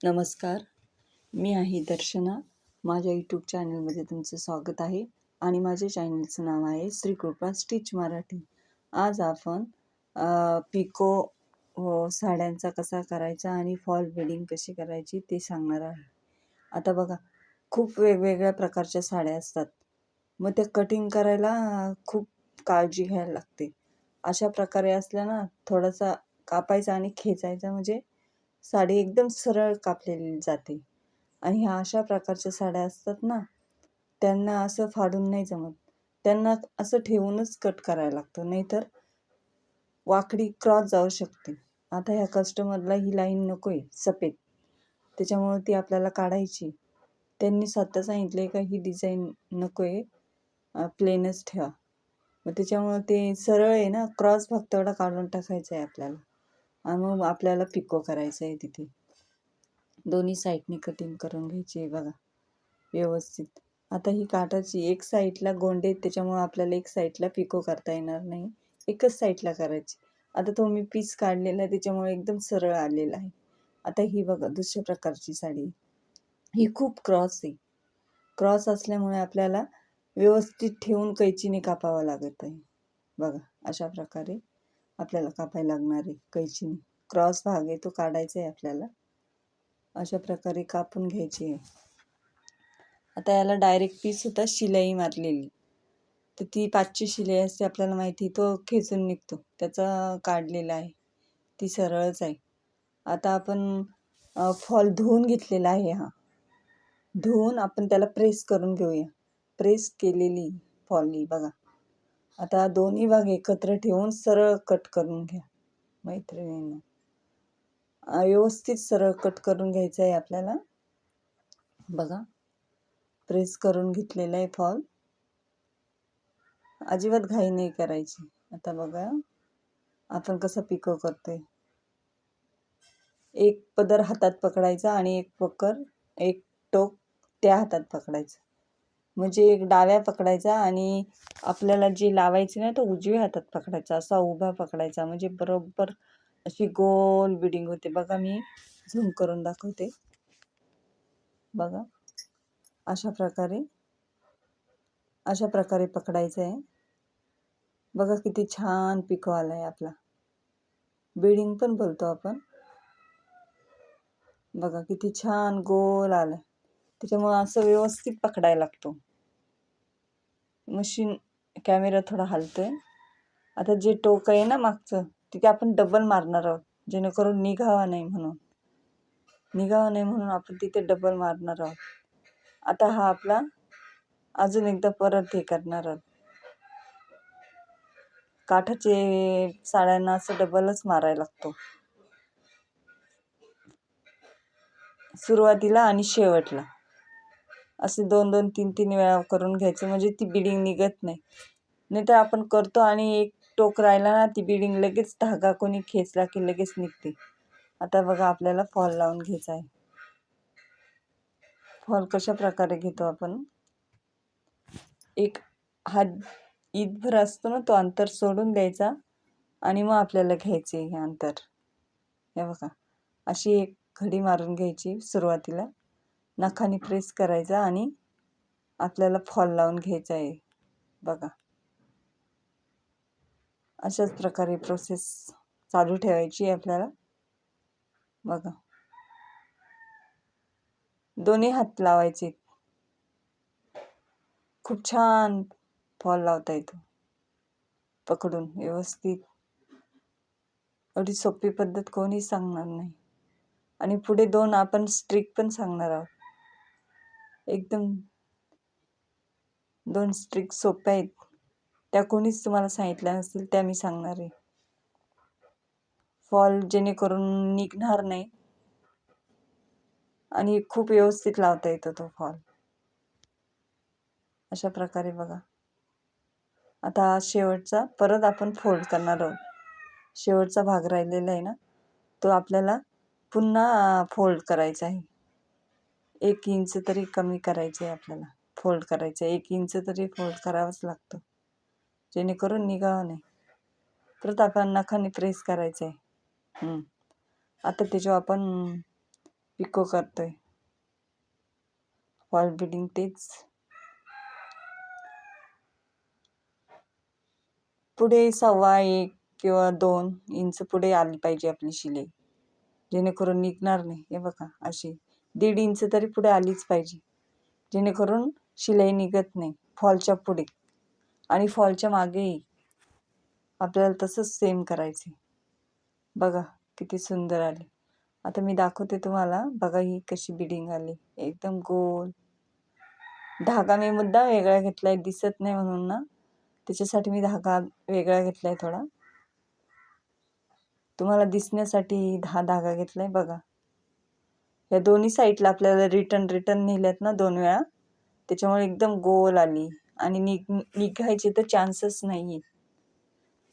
नमस्कार. मी आहे दर्शना. माझ्या यूट्यूब चॅनलमध्ये तुमचं स्वागत आहे आणि माझ्या चॅनलचं नाव आहे श्रीकृपा स्टिच मराठी आज आपण पिको साड्यांचा कसा करायचा आणि फॉल बिडिंग कशी करायची ते सांगणार आहे. आता बघा खूप वेगवेगळ्या प्रकारच्या साड्या असतात. मग ते कटिंग करायला खूप काळजी घ्यायला लागते. अशा प्रकारे असल्या ना थोडासा कापायचा आणि खेचायचा म्हणजे साडी एकदम सरळ कापलेली जाते. आणि ह्या अशा प्रकारच्या साड्या असतात ना त्यांना असं फाडून नाही जमत. त्यांना असं ठेवूनच कट करायला लागतं नाहीतर वाकडी क्रॉस जाऊ शकते. आता ह्या कस्टमरला ही लाईन नको आहे सफेद. त्याच्यामुळं ती आपल्याला काढायची. त्यांनी स्वतः सांगितले का ही डिझाईन नको आहे प्लेनच ठेवा. मग त्याच्यामुळं ते सरळ आहे ना क्रॉस भाग तेवढा काढून टाकायचा आहे आपल्याला. आणि मग आपल्याला पिको करायचं आहे तिथे. दोन्ही साईडने कटिंग करून घ्यायची आहे बघा. व्यवस्थित. आता ही काठाची एक साईडला गोंडे त्याच्यामुळे त्याच्यामुळं आपल्याला एक साईडला पिको करता येणार नाही. एकच साईडला करायची. आता तो मी पीस काढलेला आहे त्याच्यामुळे एकदम सरळ आलेला आहे. आता ही बघा दुसऱ्या प्रकारची साडी. ही खूप क्रॉस आहे. क्रॉस असल्यामुळे आपल्याला व्यवस्थित ठेवून कैचीने कापावं लागत आहे. बघा अशा प्रकारे. आपल्याला कापायला लागणार आहे कैचीने क्रॉस भाग आहे तो काढायचा आहे आपल्याला. अशा प्रकारे कापून घ्यायची आहे. आता याला डायरेक्ट पीस होता शिलाई मारलेली. तर ती पाचची शिलाई असते आपल्याला माहिती तो खेचून निघतो. त्याचा काढलेला आहे. ती सरळच आहे. आता आपण फॉल धुवून घेतलेला आहे हा. धुवून आपण त्याला प्रेस करून घेऊया. प्रेस केलेली फॉल ही बघा. आता दोन्ही भाग एकत्र ठेवून सरळ कट करून घ्या मैत्रिणींना. व्यवस्थित सरळ कट करून घ्यायचं आहे आपल्याला. बघा प्रेस करून घेतलेला आहे फॉल. अजिबात घाई नाही करायची. आता बघा आपण कसं पिको करतोय. एक पदर हातात पकडायचा आणि एक पकर एक टोक त्या हातात पकडायचं. म्हणजे एक डाव्या पकडायचा आणि आपल्याला जे लावायचे ना तो उजव्या हातात पकडायचा असा उभा पकडायचा. म्हणजे बरोबर अशी गोल बिडिंग होते. बघा मी झूम करून दाखवते. बघा अशा प्रकारे अशा प्रकारे पकडायचं आहे. बघा किती छान पिको आला आहे आपला. बिडिंग पण बोलतो आपण. बघा किती छान गोल आलं त्याच्यामुळं असं व्यवस्थित पकडायला लागतो. मशीन कॅमेरा थोडा हलतोय. आता जे टोक आहे ना मागचं तिथे आपण डबल मारणार आहोत जेणेकरून निघावा नाही म्हणून. निघावा नाही म्हणून आपण तिथे डबल मारणार आहोत. आता हा आपला अजून एकदा परत हे करणार आहोत. काठाचे साड्यांना असं डबलच मारायला लागतो. सुरुवातीला आणि शेवटला. असे दोन दोन तीन तीन वेळा करून घ्यायचे. म्हणजे ती बिडिंग निघत नाही. नाहीतर आपण करतो आणि एक टोक राहिला ना ती बिडिंग लगेच धागा कोणी खेचला की लगेच निघते. आता बघा आपल्याला फॉल लावून घ्यायचा आहे. फॉल कशा प्रकारे घेतो आपण? एक हा ईदभर असतो ना तो अंतर सोडून द्यायचा आणि मग आपल्याला घ्यायचे हे अंतर. हे बघा. अशी एक घडी मारून घ्यायची सुरुवातीला. नखाने प्रेस करायचा आणि आपल्याला फॉल लावून घ्यायचा आहे. बघा. अशाच प्रकारे प्रोसेस चालू ठेवायची आहे आपल्याला. बघा. दोन्ही हात लावायचे. खूप छान फॉल लावता येतो. पकडून व्यवस्थित. एवढी सोपी पद्धत कोणी सांगणार नाही. आणि पुढे दोन आपण स्ट्रिक पण सांगणार आहोत. एकदम दोन स्ट्रिक सोप्या आहेत. त्या कोणीच तुम्हाला सांगितल्या नसतील त्या मी सांगणार आहे. फॉल जेणेकरून निघणार नाही. आणि खूप व्यवस्थित लावता येतो तो फॉल अशा प्रकारे बघा. आता शेवटचा परत आपण फोल्ड करणार आहोत. शेवटचा भाग राहिलेला आहे ना तो आपल्याला पुन्हा फोल्ड करायचा आहे. एक इंच तरी कमी करायचे आहे आपल्याला. फोल्ड करायचं आहे एक इंच तरी फोल्ड करावंच लागतं. जेणेकरून निघावं नाही. परत आपण नखाने प्रेस करायचं आहे आता त्याच्यावर आपण पिको करतो आहे फॉल बिडिंग तेच. पुढे सव्वा एक किंवा दोन इंच पुढे आली पाहिजे आपली शिलाई. जेणेकरून निघणार नाही. हे बघा अशी. दीड इंच तरी पुढे आलीच पाहिजे. जेणेकरून शिलाई निघत नाही. फॉलच्या पुढे. आणि फॉलच्या मागेही. आपल्याला तसंच सेम करायचे. बघा किती सुंदर आले. आता मी दाखवते तुम्हाला. बघा ही कशी बिडिंग आली. एकदम गोल. धागा मी मुद्दा वेगळा घेतलाय. दिसत नाही म्हणून ना. त्याच्यासाठी मी धागा वेगळा घेतलाय थोडा. तुम्हाला दिसण्यासाठी हा धागा घेतलाय. बघा. या दोन्ही साईडला आपल्याला रिटर्न रिटर्न नेल्यात ना दोन वेळा त्याच्यामुळे एकदम गोल आली. आणि निघ निघायचे तर चान्सच नाही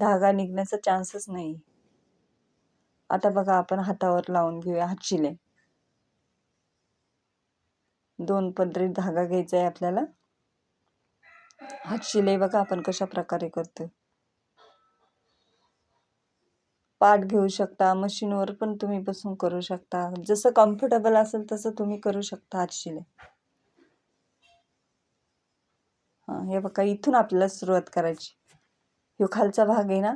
धागा निघण्याचा चान्सच नाही. आता बघा आपण हातावर लावून घेऊया हात शिले दोन पदरी धागा घ्यायचा आहे आपल्याला. हातशिलाई बघा आपण कशा प्रकारे करतोय. पाठ घेऊ शकता मशीनवर पण तुम्ही बसून करू शकता. जसं कम्फर्टेबल असेल तसं तुम्ही करू शकता हात शिलाई हां हे बघा इथून आपल्याला सुरुवात करायची. ह्यो खालचा भाग आहे ना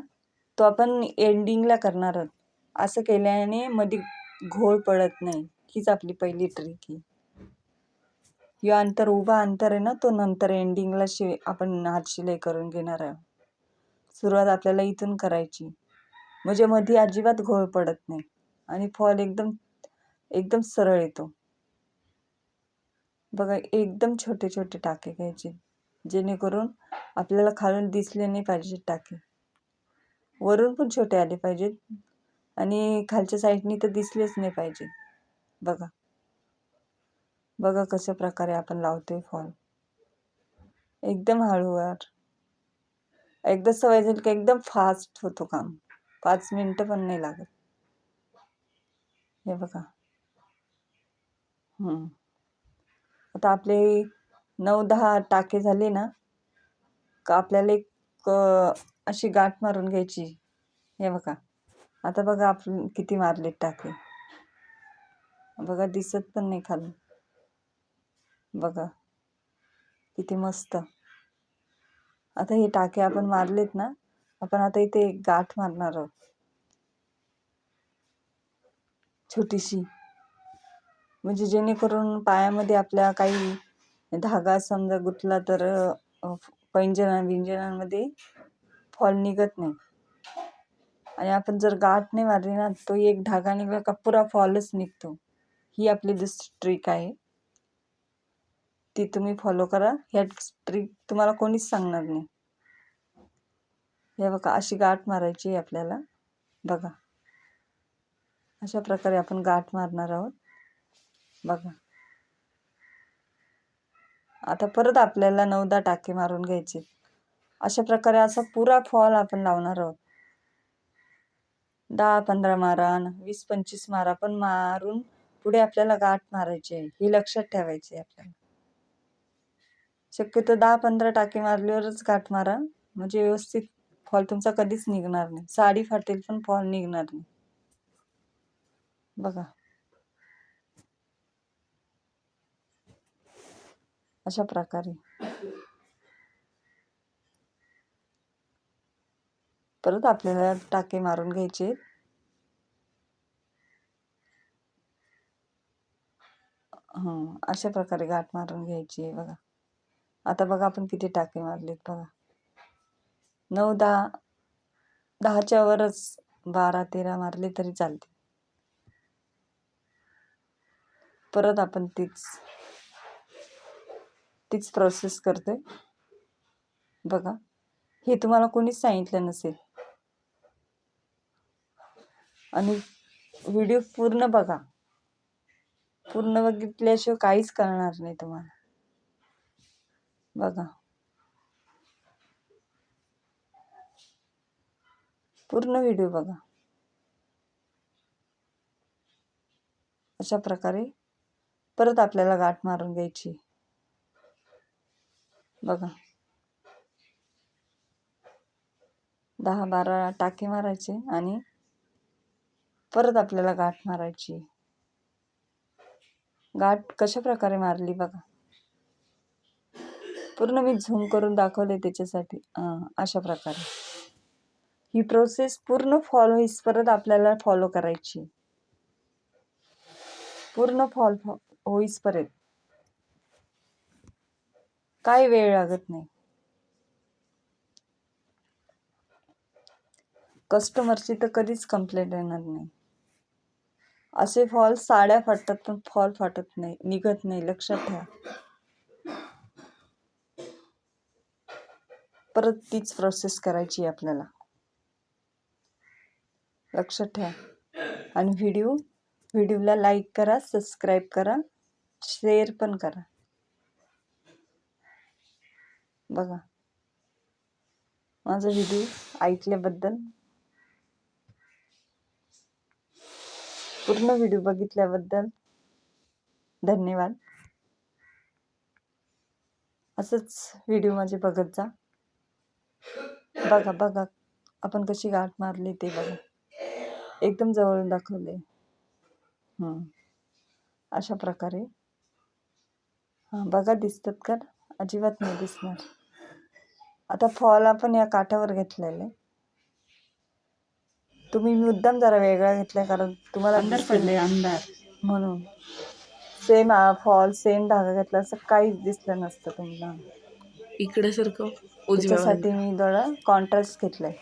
तो आपण एंडिंगला करणार आहोत. असं केल्याने मध्ये घोळ पडत नाही. हीच आपली पहिली ट्रिक आहे. यो अंतर उभा अंतर आहे ना तो नंतर एंडिंगला शि आपण हात शिलाई करून घेणार आहोत. सुरुवात आपल्याला इथून करायची. म्हणजे मध्ये अजिबात घोळ पडत नाही. आणि फॉल एकदम एकदम सरळ येतो. बघा एकदम छोटे छोटे टाके घ्यायचे. जेणेकरून आपल्याला खालून दिसले नाही पाहिजे टाके. वरून पण छोटे आले पाहिजेत. आणि खालच्या साईडनी तर दिसलेच नाही पाहिजे. बघा. बघा कशा प्रकारे आपण लावतोय फॉल एकदम हळूवार. एकदा सवय झाली की एकदम फास्ट होतो काम. पाच मिनटं पण नाही लागत. हे बघा. हम्म. आता आपले नऊ दहा टाके झाले ना का आपल्याला एक अशी गाठ मारून घ्यायची. हे बघा. आता बघा आपण किती मारले टाके. बघा दिसत पण नाही खाली. बघा. किती मस्त. आता हे टाके आपण मारलेत ना आपण आता इथे एक गाठ मारणार आहोत. छोटीशी. म्हणजे जेणेकरून पायामध्ये आपल्या काही धागा समजा गुतला तर पैंजणा बिंजनांमध्ये फॉल निघत नाही. आणि आपण जर गाठ नाही मारली ना तो एक धागा निघला का पुरा फॉलच निघतो. ही आपली दुसरी ट्रिक आहे. ती तुम्ही फॉलो करा. ह्या ट्रिक तुम्हाला कोणीच सांगणार नाही. हे बघा अशी गाठ मारायची आहे आपल्याला. बघा. अशा प्रकारे आपण गाठ मारणार आहोत. बघा. आता परत आपल्याला नऊदा टाके मारून घ्यायचे. अशा प्रकारे असा पुरा फॉल आपण लावणार आहोत. दहा पंधरा मारा वीस पंचवीस मारा पण मारून पुढे आपल्याला गाठ मारायची आहे. ही लक्षात ठेवायची आहे आपल्याला. शक्यतो दहा पंधरा टाके मारल्यावरच गाठ मारा. म्हणजे व्यवस्थित फॉल तुमचा कधीच निघणार नाही. साडी फाटेल पण फॉल निघणार नाही. बघा. अशा प्रकारे. परत आपल्याला टाके मारून घ्यायचे अशा प्रकारे गाठ मारून घ्यायची बघा. आता बघा आपण किती टाके मारलेत बघा. नऊ दहा दहाच्या वरच बारा तेरा मारले तरी चालते. परत आपण तीच तीच प्रोसेस करते बघा. हे तुम्हाला कोणीच सांगितलं नसेल. आणि व्हिडिओ पूर्ण बघा. पूर्ण बघितल्याशिवाय काहीच कळणार नाही तुम्हाला. बघा. पूर्ण व्हिडिओ बघा. अशा प्रकारे परत आपल्याला गाठ मारून घ्यायची. बघा. दहा बारा टाके मारायचे आणि परत आपल्याला गाठ मारायची. गाठ कशा प्रकारे मारली बघा. पूर्ण मी झूम करून दाखवले त्याच्यासाठी. अशा प्रकारे. ही प्रोसेस पूर्ण फॉलो परत आपल्याला फॉलो करायची. पूर्ण फॉल होईसपर्यंत. काही वेळ लागत नाही. कस्टमरची तर कधीच कंप्लेंट येणार नाही. असे फॉल साड्या फाटतात पण फॉल फाटत नाही निघत नाही. लक्षात ठेवा. परत तीच प्रोसेस करायची आहे आपल्याला. लक्षात ठेवा. आणि व्हिडिओ व्हिडिओला लाईक करा सबस्क्राईब करा शेअर पण करा. बघा. माझा व्हिडिओ ऐकल्याबद्दल पूर्ण व्हिडिओ बघितल्याबद्दल धन्यवाद. असंच व्हिडिओ माझे बघत जा. बघा बघा. आपण कशी गाठ मारली ते बघा. एकदम जवळून दाखवले. अशा प्रकारे. हां बघा दिसतात का? अजिबात नाही दिसणार. आता फॉल आपण या काठावर घेतलेले तुम्ही मुद्दाम जरा वेगळा घेतलाय कारण तुम्हाला अंधार दिसेल पडले अंधार. म्हणून. सेम फॉल सेम धागा घेतला असं काहीच दिसलं नसतं तुम्हाला. इकडे सारखं उजव्या त्याच्यासाठी मी थोडा कॉन्ट्रास्ट घेतलाय.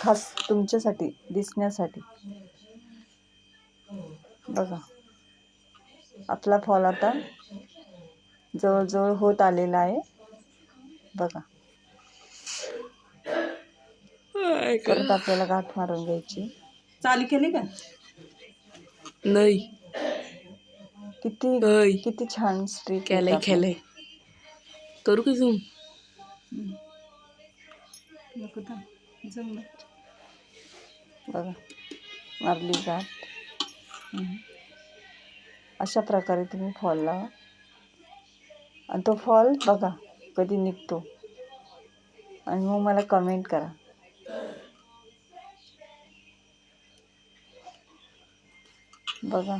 खास तुमच्यासाठी दिसण्यासाठी. बघा. आपला फॉल आता जवळजवळ होत आलेला आहे. बघा. परत आपल्याला गाठ मारून घ्यायची. चालू केली का? नाही. किती. किती छान स्ट्रीक केलंय केलंय. करू की झूम नको थांब. जमलं. बघा मारली गाठ अशा प्रकारे तुम्ही फॉल लावा. आणि तो फॉल बघा कधी निघतो. आणि मग मला कमेंट करा. बघा.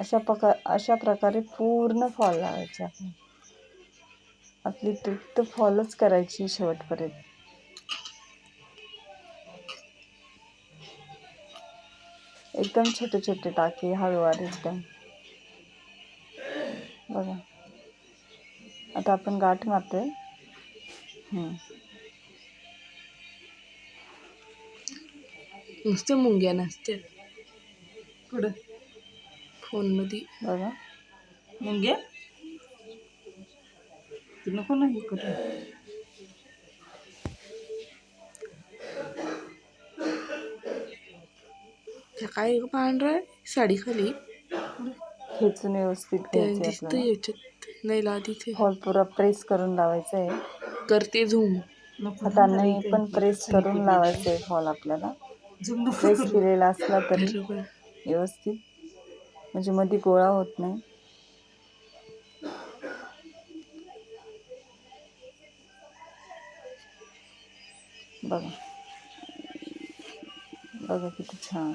अशा प्रकार अशा प्रकारे पूर्ण फॉल लावायचे आपण. आपली ट्रिक तर फॉलोच करायची शेवटपर्यंत. एकदम छोटे छोटे टाके हळूवार एकदम. बघा. आता आपण गाठ मारतोय. हम्म. नुसते मुंग्या नसते पुढं. फोनमध्ये बघा. मुंग्या? नको नाही करू. काय पांढरा आहे साडी खाली खेचून व्यवस्थित दिसतं याच्यात. नाही ला तिथे. फॉल पुरा प्रेस करून लावायचा आहे करते झूम हाताने पण प्रेस करून लावायचं आहे फॉल आपल्याला. प्रेस केलेला असला तरी व्यवस्थित. म्हणजे मध्ये गोळा होत नाही. बघा. बघा किती छान.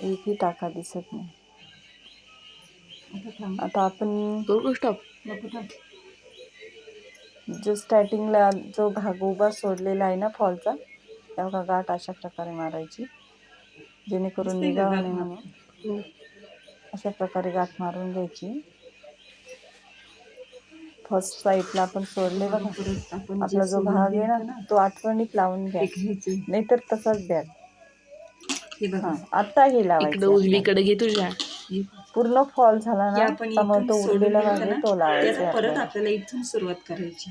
एकही टाका दिसत नाही. आता आपण जो स्टार्टिंगला जो भाग उभा सोडलेला आहे ना फॉलचा त्या बघा गाठ अशा प्रकारे मारायची. जेणेकरून निघावं नाही म्हणून. अशा प्रकारे गाठ मारून घ्यायची. फर्स्ट साईडला आपण सोडले बघा. आपला जो भाग आहे ना तो आठवणीत लावून घ्या. नाहीतर तसाच द्या. हा आता हे इकडे लावायचं उजवीकडे घे तुझ्या. पूर्ण फॉल झाला ना आपण त्यामुळे इथून तो सोडून उरलेला भाग ना, तो लावायचा परत आपल्याला. आपल्याला इथून सुरुवात करायची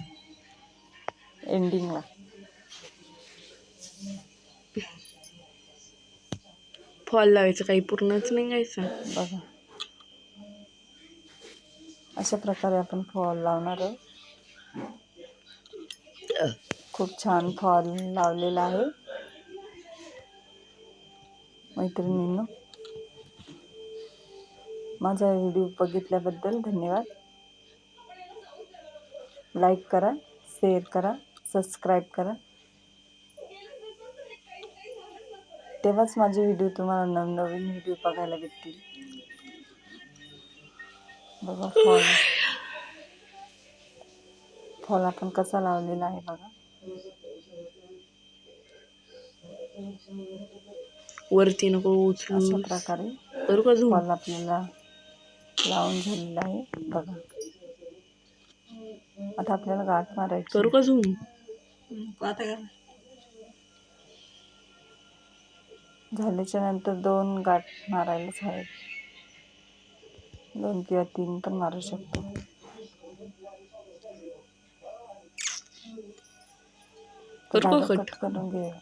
एंडिंगला फॉल लावायचं काही पूर्णच नाही गायचं बघा. अशा प्रकारे आपण फॉल लावणार आहोत. खूप छान फॉल लावलेला आहे. मैत्रिणींनो माझा व्हिडिओ बघितल्याबद्दल धन्यवाद. लाईक करा शेअर करा सबस्क्राईब करा. तेव्हाच माझे व्हिडिओ तुम्हाला नवनवीन व्हिडिओ बघायला भेटतील. बघा फॉल फॉल आपण कसा लावलेला आहे बघा. वरती नको अशा उचलू प्रकारे करू का झूम फॉल आपल्याला लावून झालेला आहे. बघा. आता आपल्याला गाठ मारायची करू का झूम झाल्याच्यानंतर दोन गाठ मारायलाच हवे दोन किंवा तीन पण मारू शकतो. कट? कट करून घेऊया